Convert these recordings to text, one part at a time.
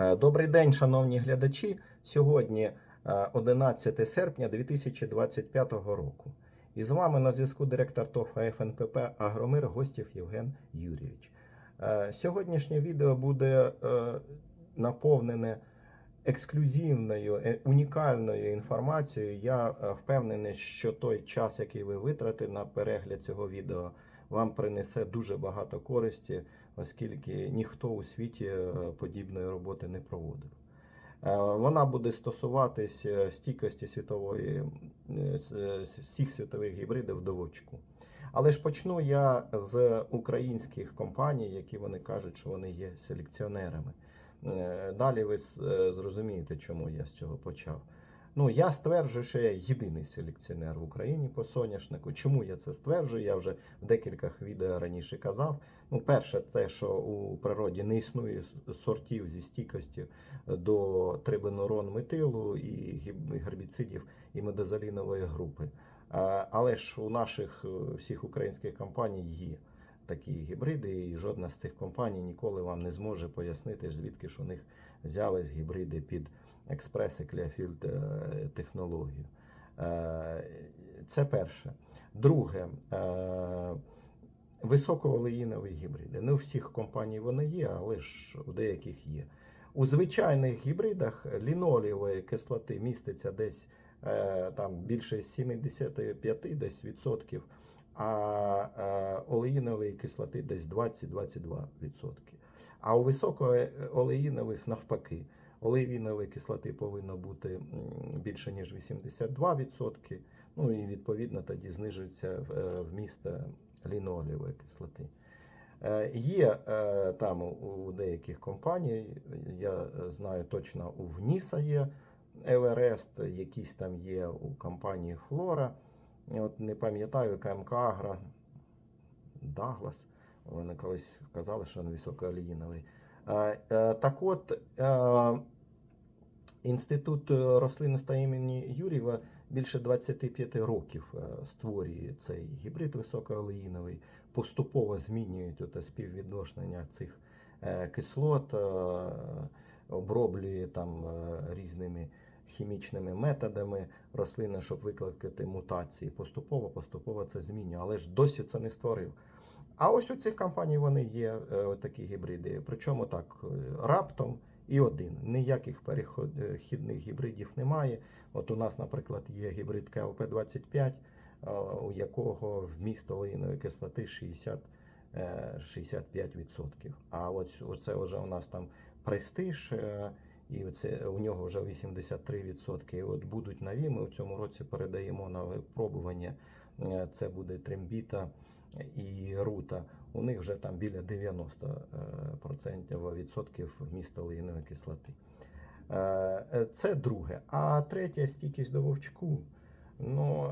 Е, Добрий день, шановні глядачі. Сьогодні е, 11 серпня 2025 року. І з вами на зв'язку директор ТОВ ФНПП Агромир Гостів Євген Юрійович. Е, Сьогоднішнє відео буде е, наповнене ексклюзивною, е, унікальною інформацією. Я е, впевнений, що той час, який ви витратите на перегляд цього відео, вам принесе дуже багато користі, оскільки ніхто у світі е, подібної роботи не проводив. Е, Вона буде стосуватись е, стійкості світової всіх світових гібридів до вовчку. Але ж почну я з українських компаній, які вони кажуть, що вони є селекціонерами. Далі ви зрозумієте, чому я з цього почав. Ну, я стверджую, що я єдиний селекціонер в Україні по соняшнику. Чому я це стверджую? Я вже в декількох відео раніше казав. Ну, перше, те, що у природі не існує сортів зі стійкістю до трибенурон метилу і гербіцидів і медозалінової групи. Е, Але ж у наших е, всіх українських компаній є такі гібриди, і жодна з цих компаній ніколи вам не зможе пояснити, звідки ж у них взялись гібриди під експрес і Clearfield е, технологію. Е, Це перше. Друге, е, високоолеїнові гібриди. Не у всіх компаній вони є, але ж у деяких є. У звичайних гібридах лінолієвої кислоти міститься десь там більше 75 десь відсотків, а олеїнової кислоти десь 20-22 відсотки. А у високоолеїнових навпаки. Олеїнової кислоти повинно бути більше ніж 82%, ну і відповідно тоді знижується е, вміст е, кислоти. Е, Є там у- деяких компаній, я знаю точно у Вніса є Еверест, якісь там є у компанії Флора. От не пам'ятаю, КМК Агро, Даглас. Вони колись казали, що він високоолеїновий. Е, е, Так от, е, Інститут рослинництва імені Юрєва більше 25 років створює цей гібрид високоолеїновий, поступово змінюють співвідношення цих кислот, оброблює там різними хімічними методами рослини, щоб викликати мутації. Поступово, поступово це змінює, але ж досі це не створив. А ось у цих компаній вони є е, такі гібриди. Причому так е, раптом і один. Ніяких перехідних гібридів немає. От у нас, наприклад, є гібрид КЛП-25, е, у якого вміст олеїнової кислоти 60, е, 65%. А от оце вже у нас там престиж. І оце, у нього вже 83%. І от будуть нові. Ми в цьому році передаємо на випробування. Це буде трембіта і рута. У них вже там біля 90% відсотків вмісту олеїнової кислоти. Е, е, Це друге. А третє стійкість до вовчку. Ну,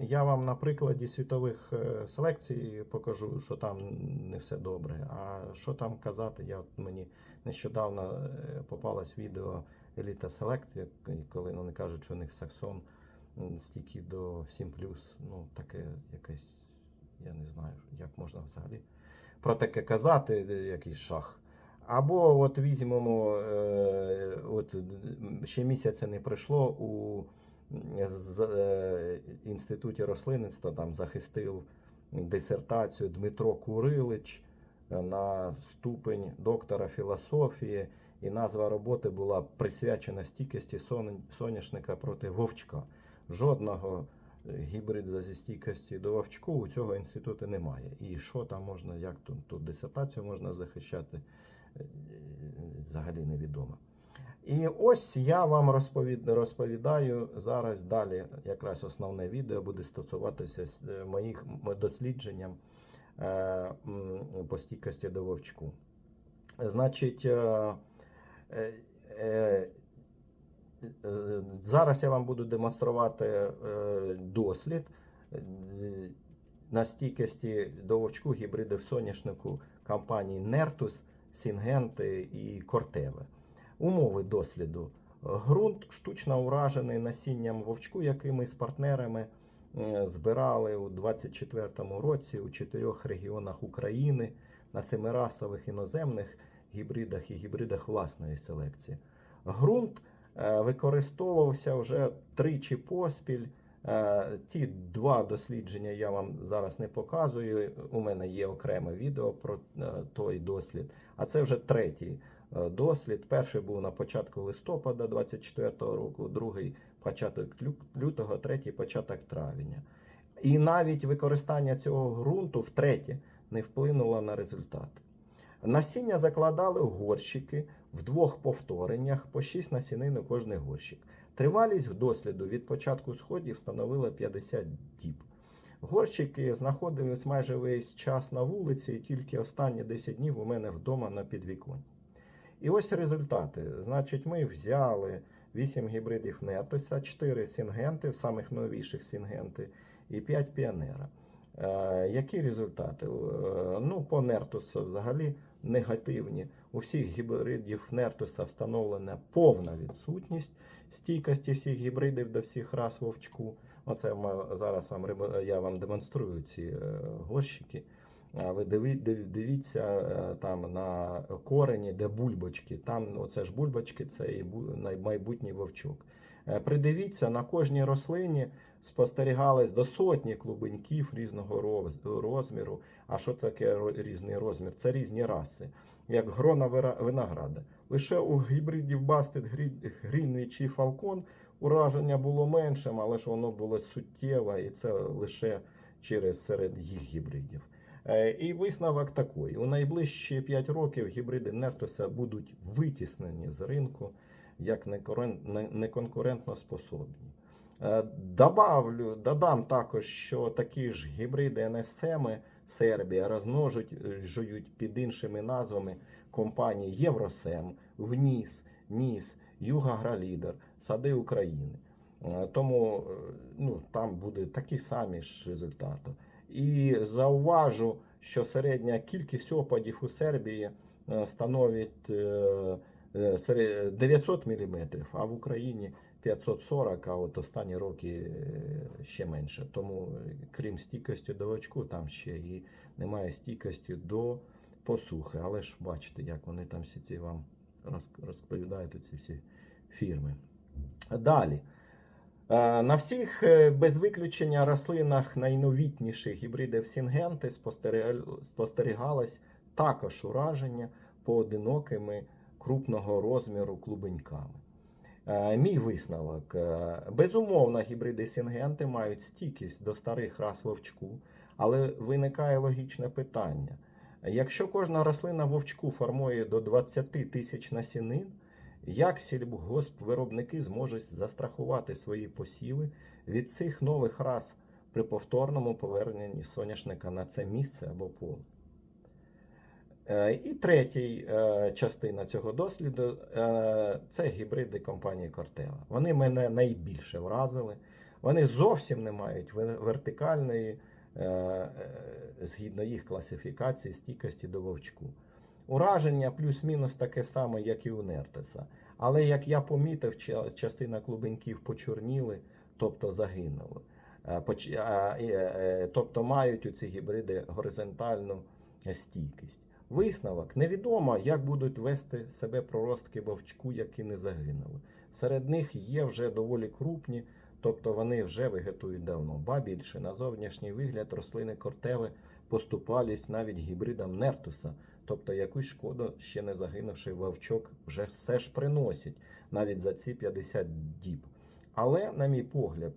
е, я вам на прикладі світових е, селекцій покажу, що там не все добре. А що там казати, я мені нещодавно е, попалось відео Еліта Селект, коли вони кажуть, що у них саксон м, стійкий до 7 ну таке якесь, я не знаю, як можна взагалі про таке казати, е, якийсь шах. Або от візьмемо, е, от ще місяця не пройшло у е, інституті рослинництва там захистив дисертацію Дмитро Курилич на ступень доктора філософії, і назва роботи була присвячена стійкості сон- соняшника проти вовчка. Жодного гібрида зі стійкості до вовчку у цього інституту немає. І що там можна, як тут, тут дисертацію можна захищати, е, взагалі невідомо. І ось я вам розповід, розповідаю зараз далі. Якраз основне відео буде стосуватися е, моїх дослідженням е, по стійкості до вовчку. Значить, зараз я вам буду демонструвати е, дослід е, на стійкості до вовчку гібридів соняшнику компанії Нертус, Сінгенти і Кортеве. Умови досліду. Ґрунт штучно уражений насінням вовчку, який ми з партнерами е, збирали у 24-му році у чотирьох регіонах України на семирасових іноземних гібридах і гібридах власної селекції. Ґрунт е, використовувався вже тричі поспіль. Е, Ті два дослідження я вам зараз не показую. У мене є окреме відео про е, той дослід. А це вже третій е, дослід. Перший був на початку листопада 24-го року, другий початок лютого, третій початок травня. І навіть використання цього ґрунту втретє не вплинуло на результат. Насіння закладали в горщики в двох повтореннях по 6 насінин у кожний горщик. Тривалість досліду від початку сходів становила 50 діб. Горщики знаходились майже весь час на вулиці, і тільки останні 10 днів у мене вдома на підвіконні. І ось результати. Значить, ми взяли 8 гібридів Нертуса, 4 сінгенти, самих новіших сінгенти, і 5 піонера. Е, які результати? Е, ну, по Нертусу взагалі негативні. У всіх гібридів Нертуса встановлена повна відсутність стійкості всіх гібридів до всіх рас вовчку. Оце зараз вам я вам демонструю ці е, горщики. Ви диві, див- дивіться е, там на корені, де бульбочки. Там ну, оце ж бульбочки, це і майбутній вовчок. Е, Придивіться, на кожній рослині спостерігались до сотні клубеньків різного розміру. А що таке різний розмір? Це різні раси, як грона винограда. Лише у гібридів Бастет, Грінвіч чи Фалкон ураження було меншим, але ж воно було суттєве, і це лише через серед їх гібридів. Е, І висновок такий: у найближчі 5 років гібриди Нертуса будуть витіснені з ринку як неконкурентно способні. Е, Добавлю, додам також, що такі ж гібриди НСМ Сербія розмножують під іншими назвами компаній Євросем, ВНІС, НІС, Югагралідер, Сади України. Е, Тому е, ну, там буде такі самі ж результати. І зауважу, що середня кількість опадів у Сербії е, становить е, е, сере- 900 мм, а в Україні 540, а от останні роки е, ще менше. Тому, е, крім стійкості до очку, там ще і немає стійкості до посухи. Але ж бачите, як вони там всі ці вам розповідають ці всі фірми. Далі. Е, На всіх без виключення рослинах найновітніших гібридів Сінгенти спостерігалось також ураження поодинокими крупного розміру клубеньками. Е, Мій висновок. Е, Безумовно, гібриди Сінгенти мають стійкість до старих рас вовчку, але виникає логічне питання. Якщо кожна рослина вовчку формує до 20 тисяч насінин, як сільгоспвиробники зможуть застрахувати свої посіви від цих нових рас при повторному поверненні соняшника на це місце або поле? Е, І третій е, частина цього досліду е, це гібриди компанії Corteva. Вони мене найбільше вразили. Вони зовсім не мають вертикальної, згідно їх класифікації, стійкості до вовчку. Ураження плюс-мінус таке саме, як і у Нертеса. Але як я помітив, частина клубеньків почорніли, тобто загинули. Тобто мають у ці гібриди горизонтальну стійкість. Висновок невідомо, як будуть вести себе проростки вовчку, які не загинули. Серед них є вже доволі крупні, тобто вони вже вегетують давно. Ба більше на зовнішній вигляд рослини кортеви поступались навіть гібридам нертуса, тобто якусь шкоду ще не загинувший вовчок вже все ж приносить навіть за ці 50 діб. Але, на мій погляд,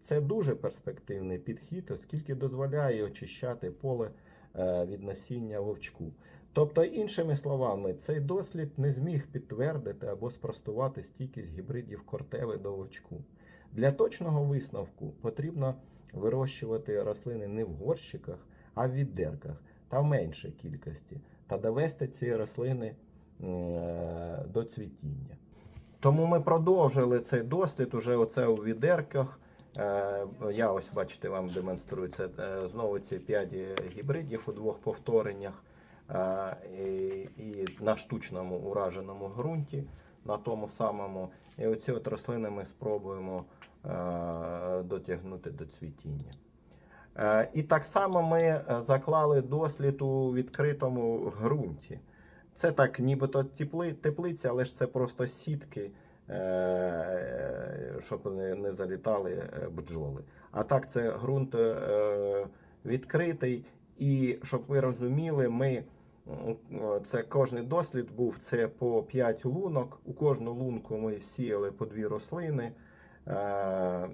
це дуже перспективний підхід, оскільки дозволяє очищати поле е, від насіння вовчку. Тобто, іншими словами, цей дослід не зміг підтвердити або спростувати стійкість гібридів кортеви до вовчку. Для точного висновку потрібно вирощувати рослини не в горщиках, а в відерках та в меншій кількості, та довести ці рослини е, до цвітіння. Тому ми продовжили цей дослід уже оце у відерках. Е, Я ось бачите, вам демонструю це е, знову ці 5 гібридів у двох повтореннях і, і на штучному ураженому ґрунті, на тому самому. І оці от рослини ми спробуємо е, дотягнути до цвітіння. Е, І так само ми е, заклали дослід у відкритому ґрунті. Це так, нібито теплиця, але ж це просто сітки, е, щоб не, залітали е, бджоли. А так, це ґрунт е, відкритий. І щоб ви розуміли, ми це кожний дослід був це по 5 лунок. У кожну лунку ми сіяли по дві рослини. Е,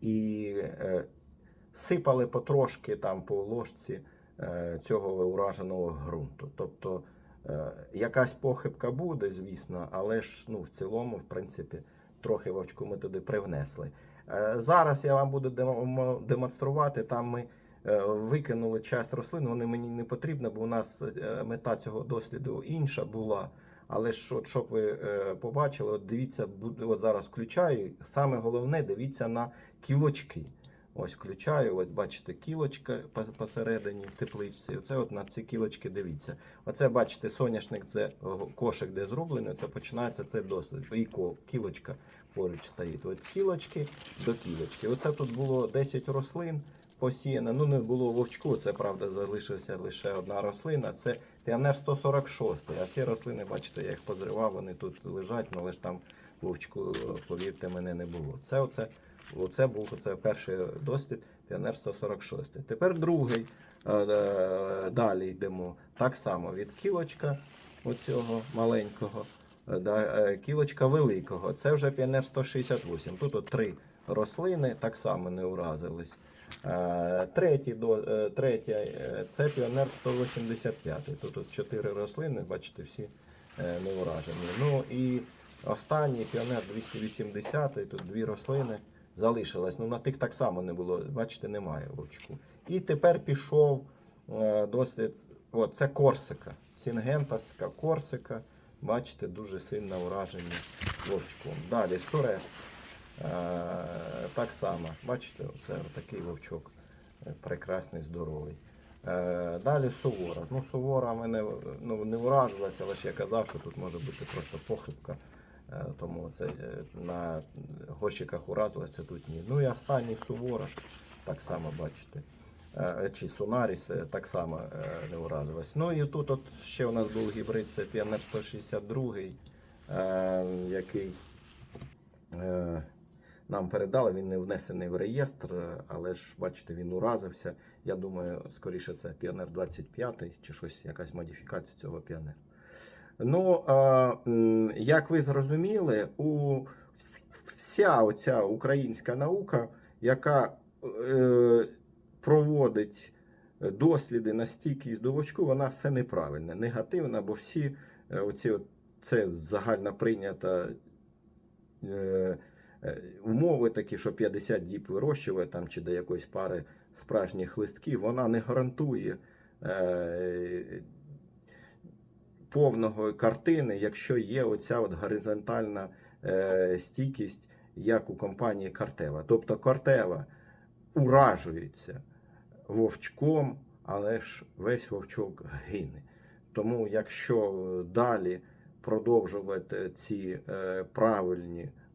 і е, сипали потрошки там по ложці е, цього ураженого ґрунту. Тобто е, якась похибка буде, звісно, але ж ну, в цілому, в принципі, трохи вовчку ми туди привнесли. Е, Зараз я вам буду демо- демонструвати. Там ми викинули часть рослин, вони мені не потрібні, бо у нас е, мета цього досліду інша була. Але ж, от, щоб ви е, побачили, от дивіться, от зараз включаю. Саме головне, дивіться на кілочки. Ось включаю, от бачите, кілочка посередині в тепличці. Оце от на ці кілочки дивіться. Оце бачите, соняшник, це кошик, де зроблений. Це починається цей дослід. І кілочка поруч стоїть. От кілочки до кілочки. Оце тут було 10 рослин посіяно. Ну не було вовчку. Це правда залишилася лише одна рослина. Це піонер 146. А всі рослини, бачите, я їх позривав, вони тут лежать, але ж там вовчку, повірте, мене не було. Це оце. Оце був оце перший дослід Піонер 146. Тепер другий. Е, е, Далі йдемо. Так само від кілочка оцього маленького, е, кілочка великого. Це вже Піонер 168. Тут от три рослини так само не уразились. Е, Третій, е, е, це Піонер 185. Тут от чотири рослини, бачите, всі не уражені. Ну і останній Піонер 280, тут дві рослини залишилось. Ну, на тих так само не було. Бачите, немає вовчку. І тепер пішов дослід. О, це Корсика. Сінгентаска Корсика. Бачите, дуже сильно уражені вовчком. Далі Сурест. Е, так само. Бачите, оце такий вовчок. е, Прекрасний, здоровий. Е, Далі сувора. Ну, сувора мене ну, не уразилася, але ж я казав, що тут може бути просто похибка. Тому це на горщиках уразилося тут ні. Ну і останній сувора, так само бачите. Чи Сонаріс е, так само не уразилось. Ну і тут от ще у нас був гібрид, це Піонер 162, е, який нам передали, він не внесений в реєстр, але ж бачите, він уразився. Я думаю, скоріше це Піонер 25 чи щось, якась модифікація цього піонера. Ну, як ви зрозуміли, у вся оця українська наука, яка е, проводить досліди на стійкість до вовчку, вона все неправильна, негативна, бо всі е, оці, це загально прийнята е, умови такі, що 50 діб вирощує там, чи до якоїсь пари справжніх листків, вона не гарантує. Е, повного картини, якщо є оця от горизонтальна е, стійкість, як у компанії Картева. Тобто Картева уражується вовчком, але ж весь вовчок гине. Тому, якщо далі продовжувати ці е,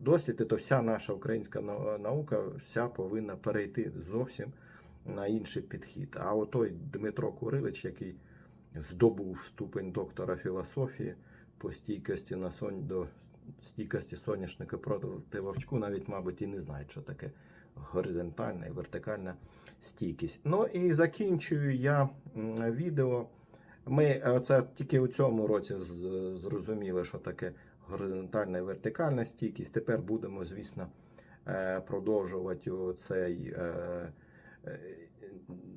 правильні досліди, то вся наша українська наука вся повинна перейти зовсім на інший підхід. А отой Дмитро Курилич, який здобув ступень доктора філософії по стійкості на сон... до стійкості соняшника проти вовчку, навіть, мабуть, і не знають, що таке горизонтальна і вертикальна стійкість. Ну і закінчую я відео. Ми е, це тільки у цьому році зрозуміли, що таке горизонтальна і вертикальна стійкість. Тепер будемо, звісно, е, продовжувати цей е, е,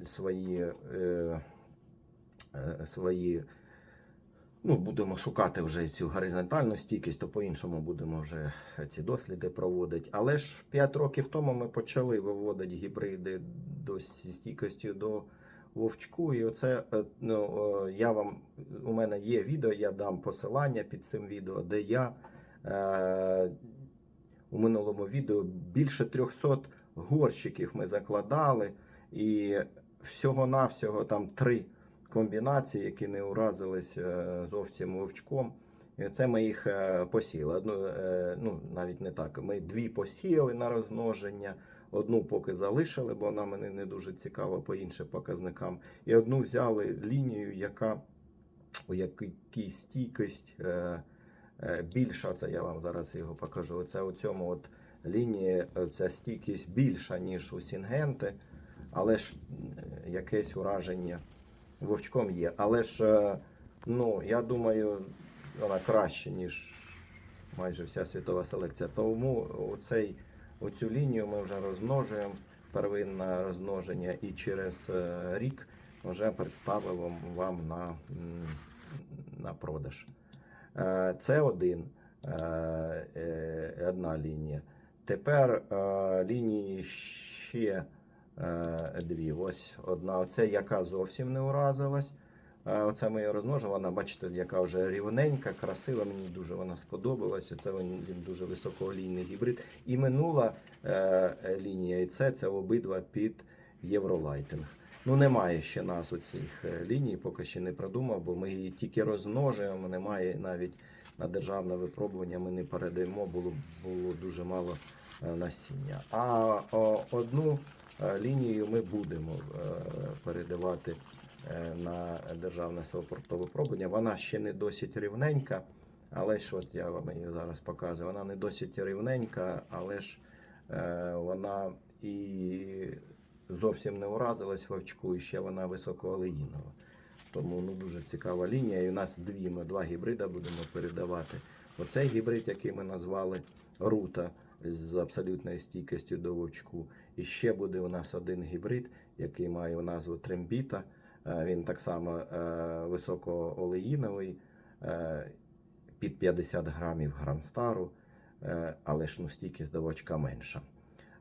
свої. свої. Ну, будемо шукати вже цю горизонтальну стійкість, то по-іншому будемо вже ці досліди проводити. Але ж 5 років тому ми почали виводити гібриди до зі стійкістю до вовчку. І оце е, ну, е, я вам у мене є відео, я дам посилання під цим відео, де я е, у минулому відео більше 300 горщиків ми закладали, і всього-навсього там три комбінації, які не уразились е, зовсім вовчком. І це ми їх е, посіяли. Одну, е, ну, навіть не так. Ми дві посіяли на розмноження, одну поки залишили, бо вона мене не дуже цікава по іншим показникам. І одну взяли лінію, яка у якій стійкість е, е, більша, це я вам зараз його покажу. Це у цьому от лінії е, ця стійкість більша, ніж у Сінгенти, але ж е, якесь ураження вовчком є. Але ж, е, ну, я думаю, вона краще, ніж майже вся світова селекція. Тому оцей, оцю лінію ми вже розмножуємо, первинне розмноження, і через е, рік вже представимо вам на, на продаж. Е, Це один, е, одна лінія. Тепер лінії ще дві. Ось одна, оце яка зовсім не уразилась. Оце ми її розмножимо. Вона, бачите, яка вже рівненька, красива. Мені дуже вона сподобалася. Це він, дуже високоолійний гібрид. І минула е, лінія, і це, це обидва під євролайтинг. Ну, немає ще нас у цих е, ліній, поки ще не продумав, бо ми її тільки розмножуємо. Немає навіть на державне випробування. Ми не передаємо, було, було дуже мало е, насіння. А о, одну е, лінію ми будемо передавати на державне сортове випробування. Вона ще не досить рівненька, але ж от я вам її зараз показую. Вона не досить рівненька, але ж е, вона і зовсім не уразилась вовчку, і ще вона високоолеїнова. Тому ну, дуже цікава лінія. І у нас дві, ми два гібрида будемо передавати. Оцей гібрид, який ми назвали Рута з абсолютною стійкістю до вовчку. І ще буде у нас один гібрид, який має назву Трембіта. Е, Він так само е, високоолеїновий, е, під 50 грамів гранстару, е, але ж ну, до вовчка менша.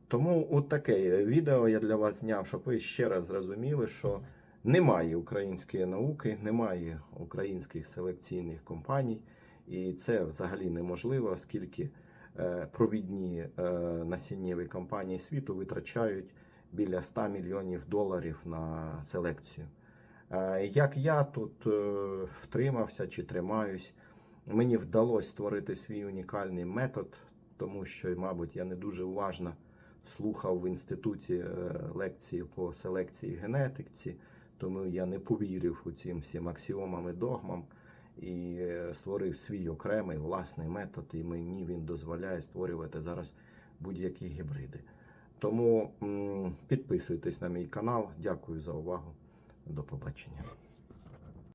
Тому от таке відео я для вас зняв, щоб ви ще раз зрозуміли, що немає української науки, немає українських селекційних компаній, і це взагалі неможливо, оскільки провідні насіннєві компанії світу витрачають біля 100 мільйонів доларів на селекцію. Е, Як я тут е, втримався чи тримаюсь, мені вдалося створити свій унікальний метод, тому що, мабуть, я не дуже уважно слухав в інституті е, лекції по селекції генетиці, тому я не повірив у цим всім аксіомам і догмам і створив свій окремий власний метод, і мені він дозволяє створювати зараз будь-які гібриди. Тому підписуйтесь на мій канал. Дякую за увагу. До побачення.